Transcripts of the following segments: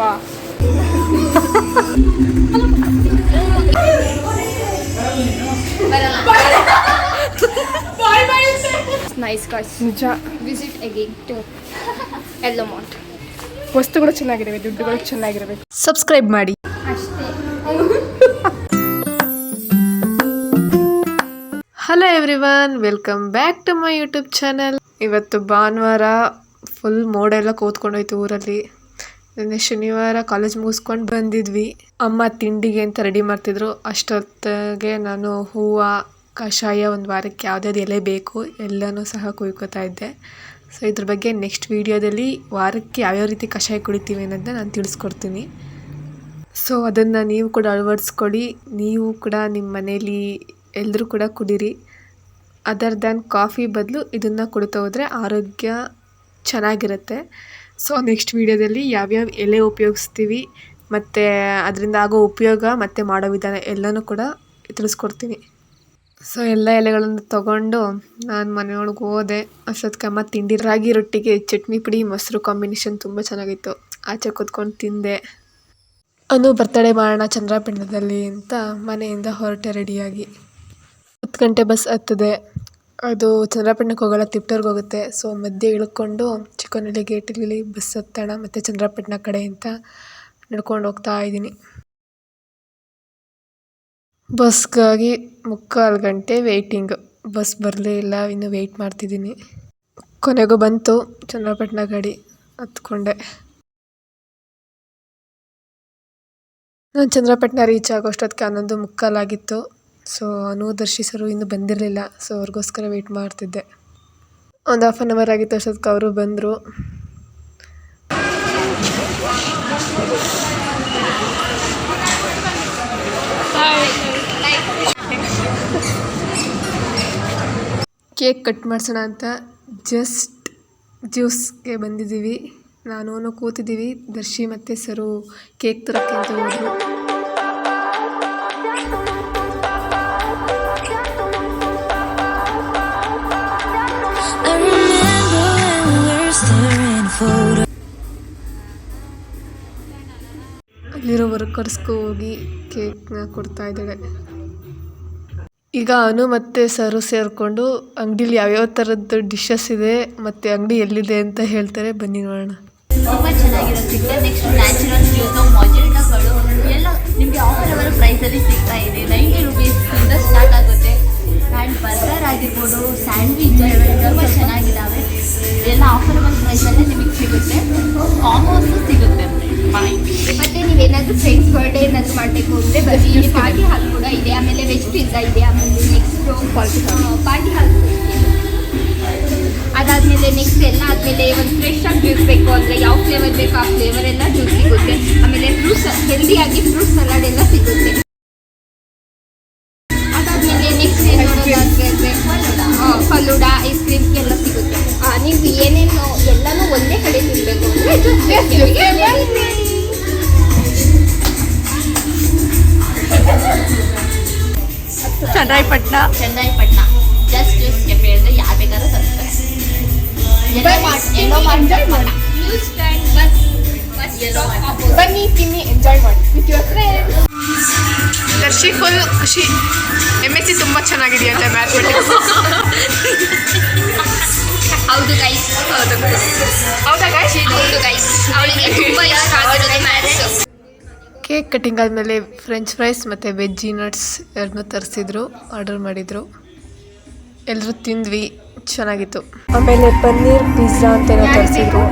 ಬಾ nice guys ನಿಜ. Visit again to Yellow Mart ವಸ್ತುಗಳು ಚೆನ್ನಾಗಿರಬೇಕು ದುಡ್ಡುಗಳು ಚೆನ್ನಾಗಿರಬೇಕು. ಸಬ್ಸ್ಕ್ರೈಬ್ ಮಾಡಿ. ಅಷ್ಟೇ. Hello everyone welcome back to my YouTube channel ಇವತ್ತು ಭಾನುವಾರ ಫುಲ್ ಮೋಡೆಲ್ಲ ಕೂತ್ಕೊಂಡೋಯ್ತು ಊರಲ್ಲಿ. ನಿನ್ನೆ ಶನಿವಾರ ಕಾಲೇಜ್ ಮುಗಿಸ್ಕೊಂಡು ಬಂದಿದ್ವಿ. ಅಮ್ಮ ತಿಂಡಿಗೆ ಅಂತ ರೆಡಿ ಮಾಡ್ತಿದ್ರು. ಅಷ್ಟೊತ್ತಿಗೆ ನಾನು ಹೂವು, ಕಷಾಯ ಒಂದು ವಾರಕ್ಕೆ ಯಾವುದ್ಯಾವ್ದು ಎಲೆ ಬೇಕು ಎಲ್ಲನೂ ಸಹ ಕುಯ್ಕೋತಾ ಇದ್ದೆ. ಸೊ ಇದ್ರ ಬಗ್ಗೆ ನೆಕ್ಸ್ಟ್ ವೀಡಿಯೋದಲ್ಲಿ ವಾರಕ್ಕೆ ಯಾವ್ಯಾವ ರೀತಿ ಕಷಾಯ ಕುಡಿತೀವಿ ಅನ್ನೋದನ್ನ ನಾನು ತಿಳಿಸ್ಕೊಡ್ತೀನಿ. ಸೊ ಅದನ್ನು ನೀವು ಕೂಡ ಅಳವಡಿಸ್ಕೊಡಿ. ನೀವು ಕೂಡ ನಿಮ್ಮ ಮನೇಲಿ ಎಲ್ಲರೂ ಕೂಡ ಕುಡೀರಿ. ಅದರ್ ದ್ಯಾನ್ ಕಾಫಿ ಬದಲು ಇದನ್ನು ಕುಡಿತಾ ಹೋದರೆ ಆರೋಗ್ಯ ಚೆನ್ನಾಗಿರುತ್ತೆ. ಸೊ ನೆಕ್ಸ್ಟ್ ವೀಡಿಯೋದಲ್ಲಿ ಯಾವ್ಯಾವ ಎಲೆ ಉಪಯೋಗಿಸ್ತೀವಿ, ಮತ್ತು ಅದರಿಂದ ಆಗೋ ಉಪಯೋಗ, ಮತ್ತು ಮಾಡೋ ವಿಧಾನ ಎಲ್ಲನೂ ಕೂಡ ತಿಳಿಸ್ಕೊಡ್ತೀನಿ. ಸೊ ಎಲ್ಲ ಎಲೆಗಳನ್ನು ತಗೊಂಡು ನಾನು ಮನೆಯೊಳಗೆ ಹೋದೆ. ಅಷ್ಟೊತ್ತಿಗೆ ಅಮ್ಮ ತಿಂಡಿ ರಾಗಿ ರೊಟ್ಟಿಗೆ, ಚಟ್ನಿ ಪುಡಿ, ಮೊಸರು ಕಾಂಬಿನೇಷನ್ ತುಂಬ ಚೆನ್ನಾಗಿತ್ತು. ಆಚೆ ಕೂತ್ಕೊಂಡು ತಿಂದೆ. ಅನು ಬರ್ತಡೇ ಮಾಡೋಣ ಚಂದ್ರಪಿಂಡದಲ್ಲಿ ಅಂತ ಮನೆಯಿಂದ ಹೊರಟೆ ರೆಡಿಯಾಗಿ ಹತ್ತು ಗಂಟೆ ಬಸ್ ಹತ್ತದೆ. ಅದು ಚಂದ್ರಪಟ್ಟಣಕ್ಕೆ ಹೋಗಲ್ಲ, ತಿಪ್ಟೂರ್ಗೆ ಹೋಗುತ್ತೆ. ಸೊ ಮಧ್ಯೆ ಇಳ್ಕೊಂಡು ಚಿಕ್ಕನಹಳ್ಳಿ ಗೇಟಲ್ಲಿ ಬಸ್ ಹತ್ತೋಣ, ಮತ್ತು ಚಂದ್ರಪಟ್ಟಣ ಕಡೆ ಅಂತ ನಡ್ಕೊಂಡು ಹೋಗ್ತಾ ಇದ್ದೀನಿ. ಬಸ್ಗಾಗಿ ಮುಕ್ಕಾಲು ಗಂಟೆ ವೆಯ್ಟಿಂಗ್ ಬಸ್ ಬರಲೇ ಇಲ್ಲ, ಇನ್ನು ವೆಯ್ಟ್ ಮಾಡ್ತಿದ್ದೀನಿ. ಕೊನೆಗೂ ಬಂತು, ಚಂದ್ರಪಟ್ಟಣ ಗಾಡಿ ಹತ್ಕೊಂಡೆ. ನಾನು ಚಂದ್ರಪಟ್ಟಣ ರೀಚ್ ಆಗೋಷ್ಟೊತ್ತಿಗೆ ಹನ್ನೊಂದು ಮುಕ್ಕಾಲಾಗಿತ್ತು. ಸೊ ಅನು ದರ್ಶಿಸರು ಇನ್ನೂ ಬಂದಿರಲಿಲ್ಲ. ಸೊ ಅವ್ರಿಗೋಸ್ಕರ ವೆಯ್ಟ್ ಮಾಡ್ತಿದ್ದೆ. ಒಂದು ಹಾಫ್ ಆನ್ ಅವರ್ ಆಗಿತ್ತು ಅಷ್ಟೊತ್ತಿಗೆ ಅವರು ಬಂದರು. ಕೇಕ್ ಕಟ್ ಮಾಡಿಸೋಣ ಅಂತ ಜಸ್ಟ್ ಜ್ಯೂಸ್ಗೆ ಬಂದಿದ್ದೀವಿ. ನಾನು ಕೂತಿದ್ದೀವಿ. ದರ್ಶಿ ಮತ್ತು ಸರು ಕೇಕ್ ತರೋಕ್ಕೆ ಅಂತ ಹೋದ್ರು. ಅಲ್ಲಿರೋ ವರ್ಕರ್ಸ್ಗೂ ಹೋಗಿ ಕೇಕ್ನ ಕೊಡ್ತಾ ಇದ್ದಾಳೆ ಈಗ ಅನು ಮತ್ತು ಸರು ಸೇರಿಕೊಂಡು ಅಂಗಡಿಲಿ ಯಾವ್ಯಾವ ಥರದ್ದು ಡಿಶಸ್ ಇದೆ, ಮತ್ತು ಅಂಗಡಿ ಎಲ್ಲಿದೆ ಅಂತ ಹೇಳ್ತಾರೆ. ಬನ್ನಿ ನೋಡೋಣ. ತುಂಬ ನೆಕ್ಸ್ಟ್ ಸಿಗ್ತಾ ಇದೆ. ಬರ್ಗರ್ ಆಗಿರ್ಬೋದು ಸ್ಯಾಂಡ್ವಿಚ್ ತುಂಬ ಚೆನ್ನಾಗಿದ್ದಾವೆ ಎಲ್ಲ ಆಫರ್ ಅವರ್ ಪ್ರೈಸಲ್ಲೇ ನಿಮಗೆ ಸಿಗುತ್ತೆ. ಕಾಂಬೋಸು ಸಿಗುತ್ತೆ. ಮತ್ತೆ ನೀವೇನಾದ್ರೂ ಫ್ರೆಂಡ್ಸ್ ಬರ್ಡೇ ಏನಾದ್ರು ಮಾಡಬೇಕು ಅಂದರೆ ಬರೀ ಪಾರ್ಟಿ ಹಾಲ್ ಕೂಡ ಇದೆ. ಆಮೇಲೆ ವೆಜ್ ಪಿಜ್ಜಾ ಇದೆ. ಆಮೇಲೆ ನೆಕ್ಸ್ಟ್ ಪಾರ್ಟಿ ಹಾಲ್ ಅದಾದ್ಮೇಲೆ ನೆಕ್ಸ್ಟ್ ಎಲ್ಲ ಆದಮೇಲೆ ಒಂದು ಫ್ರೆಶ್ ಆಗಿ ಜ್ಯೂಸ್ ಬೇಕು. ಅಂದರೆ ಯಾವ ಫ್ಲೇವರ್ ಬೇಕು, ಆ ಫ್ಲೇವರ್ ಎಲ್ಲ ಜ್ಯೂಸ್ ಸಿಗುತ್ತೆ ಆಮೇಲೆ ಫ್ರೂಟ್ಸ್ ಹೆಲ್ದಿಯಾಗಿ ಫ್ರೂಟ್ ಸಲಾಡ್ ಎಲ್ಲ ಸಿಗುತ್ತೆ. ಚನ್ನರಾಯಪಟ್ಟಣ ಚಂದಾಯಿಪಟ್ಟಣ ಜಸ್ಟ್ ಜ್ಯೂಸ್ ಕೆಫೆ ಅಂದರೆ ಯಾರು ಬೇಕಾದ್ರೂ ತರ್ತಾರೆ ಎಲ್ಲೋ ಮಾರ್ಟ್ ಎಲ್ಲೋ ಮಾರ್ಟ್ ಬನ್ನಿ ತಿನ್ನಿ ಎಂಜಾಯ್ ಮಾಡಿ with your friends Darshi full ಖುಷಿ ಎಂ ಎಸ್ ಸಿ ತುಂಬ ಚೆನ್ನಾಗಿದೆಯಂತೆ ಮ್ಯಾಥಮೆಟಿಕ್ಸ್ ಹೌದು ಗೈಸ್ ಹೌದಾ ಗಾಯ್ಸ್ ಹೌದು ಗೈಸ್ ಅವಳಿಗೆ ತುಂಬ ಇಷ್ಟ ಆಗಿರೋದು ಮ್ಯಾಥ್ಸ್ ಕೇಕ್ ಕಟ್ಟಿಂಗ್ ಆದಮೇಲೆ ಫ್ರೆಂಚ್ ಫ್ರೈಸ್ ಮತ್ತು ವೆಜ್ಜಿ ನಟ್ಸ್ ಎರಡನ್ನೂ ತರಿಸಿದ್ರು ಆರ್ಡರ್ ಮಾಡಿದರು. ಎಲ್ಲರೂ ತಿಂದ್ವಿ ಚೆನ್ನಾಗಿತ್ತು. ಆಮೇಲೆ ಪನ್ನೀರ್ ಪಿಜ್ಜಾ ಅಂತ ಏನೋ ತರಿಸಿದ್ರು.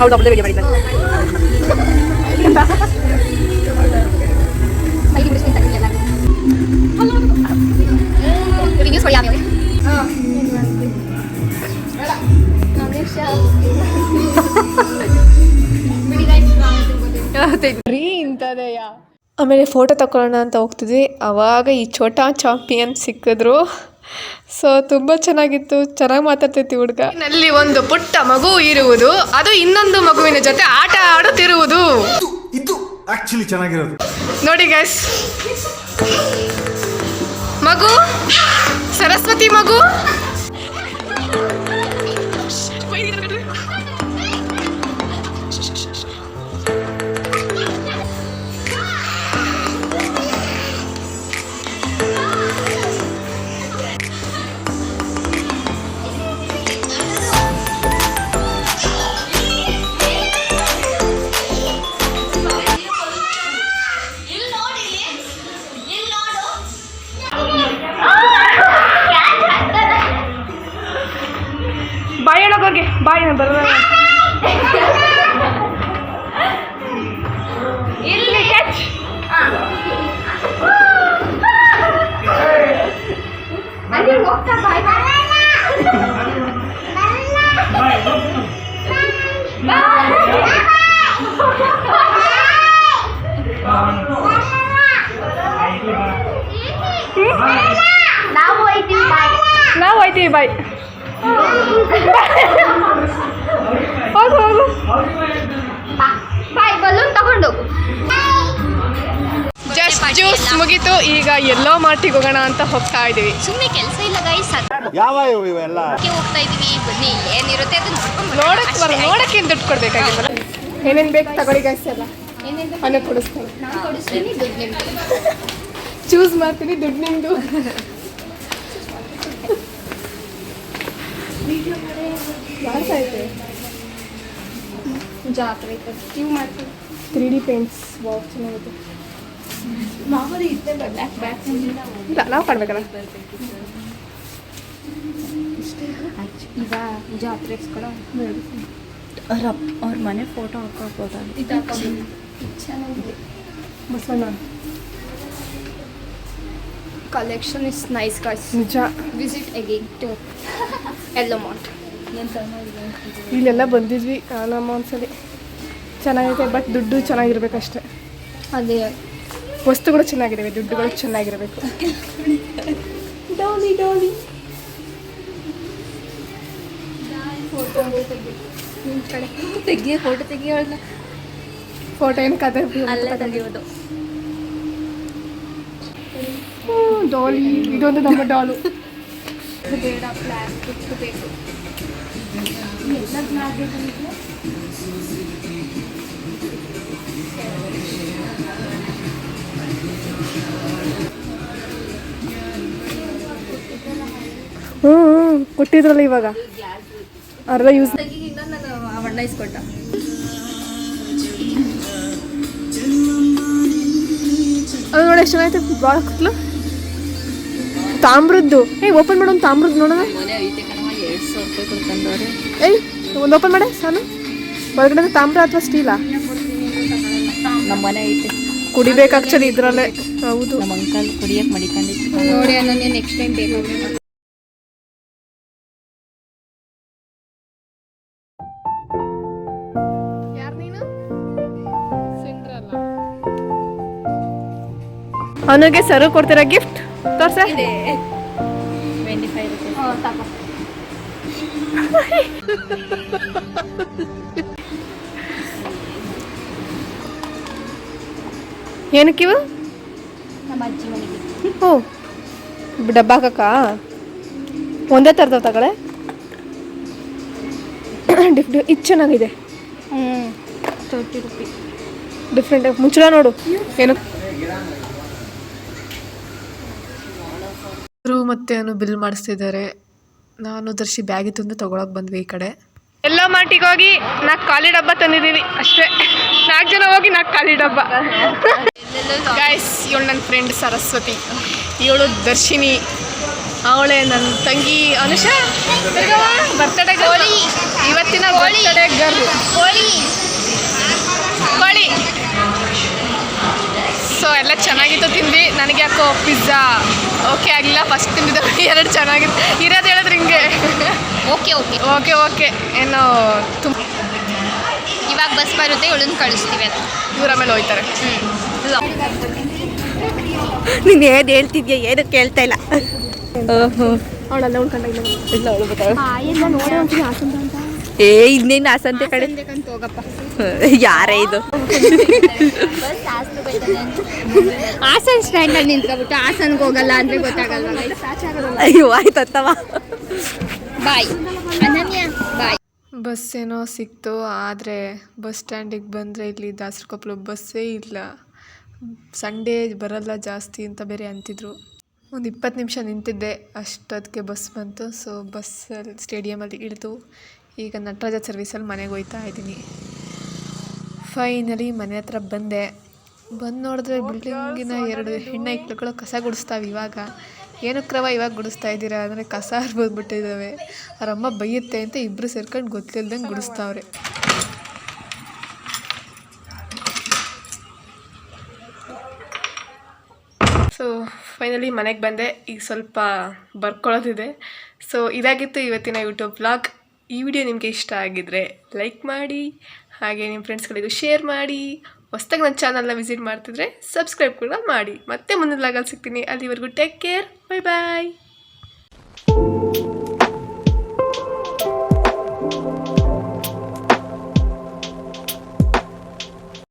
ಹೌದು ಆಮೇಲೆ ಆಮೇಲೆ ಫೋಟೋ ತಗೊಳ್ಳೋಣ ಅಂತ ಹೋಗ್ತಿದ್ವಿ. ಅವಾಗ ಈ ಛೋಟಾ ಚಾಂಪಿಯನ್ ಸಿಕ್ಕಿದ್ರು. ಸೊ ತುಂಬ ಚೆನ್ನಾಗಿತ್ತು. ಚೆನ್ನಾಗಿ ಮಾತಾಡ್ತೈತಿ ಹುಡುಗ. ನಲ್ಲಿ ಒಂದು ಪುಟ್ಟ ಮಗು ಇರುವುದು. ಅದು ಇನ್ನೊಂದು ಮಗುವಿನ ಜೊತೆ ಆಟ ಆಡುತ್ತಿರುವುದು. ಇದು ಆಕ್ಚುಲಿ ಚೆನ್ನಾಗಿರೋದು. ನೋಡಿ ಗೈಸ್ ಮಗು? ಸರಸ್ವತಿ ಮಗು? ನಾವು ಹೋಯ್ತೀವಿ ಬಾಯ್ ನಾವು ಹೋಯ್ತೀವಿ ಬಾಯ್ ಹೋಗು ಹೋಗು. ಬಾಯ್ ಬಲೂನ್ ತಗೊಂಡು. ಜಸ್ಟ್ ಜ್ಯೂಸ್ ಮುಗೀತು ಈಗ ಎಲ್ಲೋ ಮಾರ್ಟಿಗೆ ಹೋಗೋಣ ಅಂತ ಹೋಗ್ತಾ ಇದೀವಿ ಸುಮ್ಮನೆ ಕೆಲಸ ಇಲ್ಲ ಗೈಸ್ ಯಾವ ಇವೆಲ್ಲ? ಹೋಗ್ತಾ ಇದೀವಿ ಬನ್ನಿ ಏನಿರುತ್ತೆ ಅದು ನೋಡ್ಕೊಂಡು ನೋಡಕ್ ಬರ ನೋಡಕ್ಕೆ ಏನು ದುಡ್ಡು ಕೊಡ್ಬೇಕಾಗಿಲ್ಲ. ಏನೇನು ಬೇಕು ತಗೊಳ್ಳಿ ಗಾಯ್ಸ್ ಎಲ್ಲ. ಅನ್ನ ಕೊಡಿಸ್ತೀನಿ. ನಾನು ಕೊಡಿಸ್ತೀನಿ ದುಡ್ಡು ನಿಮ್ಗೆ. ಚೂಸ್ ಮಾಡ್ತೀನಿ ದುಡ್ಡು ನಿಮ್ಮದು ಐತೆ ಜಾತ್ರೆ ಐತೆ. ಕ್ಯೂ ಮಾಡ್ತೀನಿ ತ್ರೀ ಡಿ ಪೇಂಟ್ಸ್ ವಾವ್ ಚೆನ್ನಾಗಿದೆ ಮಾಮೂಲಿ ಇದ್ದೆ ಬ್ಯಾಕ್ ಬ್ಯಾಕ್ ಇಲ್ಲ. ನಾವು ಕಾಡ್ಬೇಕಲ್ಲ ಈಗ ಜಾತ್ರೆ ಕೂಡ ಅವ್ರ ಮನೆ ಫೋಟೋ ಹಾಕೋಬೋದ ಚೆನ್ನಾಗಿದೆ. Basavanna. Collection is nice guys ನಿಜ. Visit again to Yellow Mart ಇಲ್ಲೆಲ್ಲ ಬಂದಿದ್ವಿ ನಮ್ಮ ಒಂದ್ಸಲಿ ಚೆನ್ನಾಗಿದೆ ಬಟ್ ದುಡ್ಡು ಚೆನ್ನಾಗಿರ್ಬೇಕಷ್ಟೆ. ಅದೇ. ವಸ್ತುಗಳು ಚೆನ್ನಾಗಿದ್ದಾವೆ ದುಡ್ಡುಗಳು ಚೆನ್ನಾಗಿರಬೇಕು. ಡೋಲಿ ಡೋಲಿ. ತೆಗಿಯ ಫೋಟೋ ತೆಗಿಯೋಣ ಫೋಟೋ ಏನು ಕತೆ? ಅಲ್ಲೇ ತೆಗಿಯೋದು. ಡಾಲಿ ಇದೊಂದು ನಮ್ಮ ಡಾಲು. ಬೇಡ ಬೇಕು ಹ್ಞೂ ಹ್ಞೂ ಕೊಟ್ಟಿದ್ರಲ್ಲ ಇವಾಗ. ಅರ್ಧ ಯೂಸ್ ಅವಣ್ಣ ಇಸ್ಕೊಟ್ಟ ಅದು ನೋಡಿ, ಎಷ್ಟು ಚೆನ್ನಾಗೈತೆ ಭಾಳ ಕುತ್ಲು ತಾಮ್ರದ್ದು? ಏ ಓಪನ್ ಮಾಡೋಣ ಒಂದು ತಾಮ್ರದ್ದು ನೋಡೋಣ. ಏಯ್ ಒಂದು ಓಪನ್ ಮಾಡೆ ಸಾನು. ಒಳಗಡೆ ತಾಮ್ರ ಅಥವಾ ಸ್ಟೀಲಾ ನಮ್ಮ ಮನೆ ಐತೆ. ಕುಡಿಬೇಕು ಆಕ್ಚುಲಿ ಇದ್ರಲ್ಲೇ. ಹೌದು. ನಮ್ಮ ಅಂಕಲ್ ಕುಡಿಯಕ್ಕೆ ಮಡಿಕೊಂಡಿತ್ತು ನೋಡಿ ಅನ್ನೋದು ನೆಕ್ಸ್ಟ್ ಟೈಮ್ ಬೇಕು. ಅವನಿಗೆ ಸರು ಕೊಡ್ತೀರಾ ಗಿಫ್ಟ್ ತೋರ್ಸ. ಟ್ವೆಂಟಿ ಫೈವ್ ರುಪೀಸ್ ಹಾಂ ತಗೋ. ಏನಕ್ಕಿವು ನಮ್ಮ ಅಜ್ಜಿ ಮನೆಗೆ. ಓ ಡಬ್ಬ ಹಾಕಕ್ಕ? ಒಂದೇ ಥರದ ತಗಳೆ ಡಿಫ್ ಇದು ಚೆನ್ನಾಗಿದೆ. ಹ್ಞೂ ತರ್ಟಿ ರುಪಿ ಡಿಫ್ರೆಂಟ್ ಮುಂಚೆ ನೋಡು. ಏನು? ಅವರು ಮತ್ತೆ ಅವನು ಬಿಲ್ ಮಾಡಿಸ್ತಿದ್ದಾರೆ. ನಾನು ದರ್ಶಿ ಬ್ಯಾಗ್ ತಂದು ತಗೊಳಕ್ ಬಂದ್ವಿ ಈ ಕಡೆ. ಎಲ್ಲೋ ಮಾರ್ಟಿಗೆ ಹೋಗಿ ನಾಲ್ಕು ಖಾಲಿ ಡಬ್ಬ ತಂದಿದ್ದೀವಿ. ಅಷ್ಟೇ. ನಾಲ್ಕು ಜನ ಹೋಗಿ ನಾಲ್ಕು ಖಾಲಿ ಡಬ್ಬ. ಗಾಯ್ಸ್ ಇವಳು ನನ್ನ ಫ್ರೆಂಡ್ ಸರಸ್ವತಿ. ಇವಳು ದರ್ಶಿನಿ. ಅವಳೆ ನನ್ನ ತಂಗಿ ಅನುಷ. ಬರ್ತಡೇ ಗೋಳಿ ಇವತ್ತಿನ ಕೋಳಿ. ಕೋಳಿ. ಸೊ ಎಲ್ಲ ಚೆನ್ನಾಗಿತ್ತು ತಿಂದ್ವಿ. ನನಗೆ ಯಾಕೋ ಪಿಜ್ಜಾ ಓಕೆ ಆಗಲಿಲ್ಲ. ಫಸ್ಟ್ ತಿಂದಿದ್ದು ಎರಡು ಚೆನ್ನಾಗಿತ್ತು. ಇರೋದು ಹೇಳಿದ್ರೆ ಹಿಂಗೆ. ಓಕೆ ಓಕೆ ಓಕೆ ಓಕೆ ಏನು ತುಂಬ ಇವಾಗ ಬಸ್ ಬರುತ್ತೆ ಇವಳನ್ನ ಕಳಿಸ್ತೀವಿ ಅಂತ. ಇವ್ರ ಆಮೇಲೆ ಹೋಯ್ತಾರೆ. ನೀನು ಏನು ಹೇಳ್ತಿದ್ಯಾ? ಏನು ಕೇಳ್ತಾ ಇಲ್ಲ. ಅವಳಲ್ಲ ಅವಳು ಬರ್ತಾಳೆ ಏ ಇನ್ನೇನು ಆಸಂತೆ ಕಡೆ ಹೋಗಪ್ಪ. ಯಾರೇ ಇದು? ಹಾಸನ್ ಸ್ಟ್ಯಾಂಡಲ್ಲಿ ನಿಂತ್ಕೊಬಿಟ್ಟು ಹಾಸನ್ಗೆ ಹೋಗಲ್ಲ ಅಂದ್ರೆ ಗೊತ್ತಾಗಲ್ಲ ಅಯ್ಯೋ ಆಯ್ತತ್ತವ ಬಾಯ್ ಅನನ್ಯ ಬಾಯ್ ಬಸ್ ಏನೋ ಸಿಕ್ತು ಆದರೆ ಬಸ್ ಸ್ಟ್ಯಾಂಡಿಗೆ ಬಂದರೆ ಇಲ್ಲಿ ದಾಸರಕೊಪ್ಪಲು ಬಸ್ಸೇ ಇಲ್ಲ. ಸಂಡೇ ಬರಲ್ಲ ಜಾಸ್ತಿ ಅಂತ ಬೇರೆ ಅಂತಿದ್ರು. ಒಂದು ಇಪ್ಪತ್ತು ನಿಮಿಷ ನಿಂತಿದ್ದೆ ಅಷ್ಟೊತ್ತಿಗೆ ಬಸ್ ಬಂತು. ಸೊ ಬಸ್ಸಲ್ಲಿ ಸ್ಟೇಡಿಯಮಲ್ಲಿ ಇಳಿದು ಈಗ ನಟರಾಜ ಸರ್ವಿಸಲ್ಲಿ ಮನೆಗೆ ಹೋಯ್ತಾ ಇದ್ದೀನಿ. ಫೈನಲಿ ಮನೆ ಹತ್ರ ಬಂದೆ. ಬಂದು ನೋಡಿದ್ರೆ ಬಿಲ್ಡಿಂಗಿನ ಎರಡು ಹೆಣ್ಣು ಐಕ್ಳುಗಳು ಕಸ ಗುಡಿಸ್ತಾವೆ ಇವಾಗ. ಏನು ಕ್ರಮ ಇವಾಗ ಗುಡಿಸ್ತಾ ಇದ್ದೀರಾ? ಅಂದರೆ ಕಸ ಹರ್ಬೋದ್ಬಿಟ್ಟಿದ್ದಾವೆ ಅವ್ರ ಅಮ್ಮ ಬೈಯುತ್ತೆ ಅಂತ ಇಬ್ಬರು ಸೇರ್ಕೊಂಡು ಗೊತ್ತಿಲ್ದಂಗೆ ಗುಡಿಸ್ತಾವ್ರೆ. ಸೊ ಫೈನಲಿ ಮನೆಗೆ ಬಂದೆ. ಈಗ ಸ್ವಲ್ಪ ಬರ್ಕೊಳ್ಳೋದಿದೆ ಸೊ ಇದಾಗಿತ್ತು ಇವತ್ತಿನ ಯೂಟ್ಯೂಬ್ ಬ್ಲಾಗ್ ಈ ವಿಡಿಯೋ ನಿಮಗೆ ಇಷ್ಟ ಆಗಿದ್ರೆ ಲೈಕ್ ಮಾಡಿ ಹಾಗೆ ನಿಮ್ಮ ಫ್ರೆಂಡ್ಸ್ಗಳಿಗೂ ಶೇರ್ ಮಾಡಿ, ಹೊಸ್ದಾಗಿ ನನ್ನ ಚಾನಲ್ನ ವಿಸಿಟ್ ಮಾಡ್ತಿದ್ರೆ ಸಬ್ಸ್ಕ್ರೈಬ್ ಕೂಡ ಮಾಡಿ. ಮತ್ತೆ ಮುಂದಿನ ಲಾಗಲ್ಲಿ ಸಿಗ್ತೀನಿ. ಅಲ್ಲಿವರೆಗೂ ಟೇಕ್ ಕೇರ್ ಬೈ ಬಾಯ್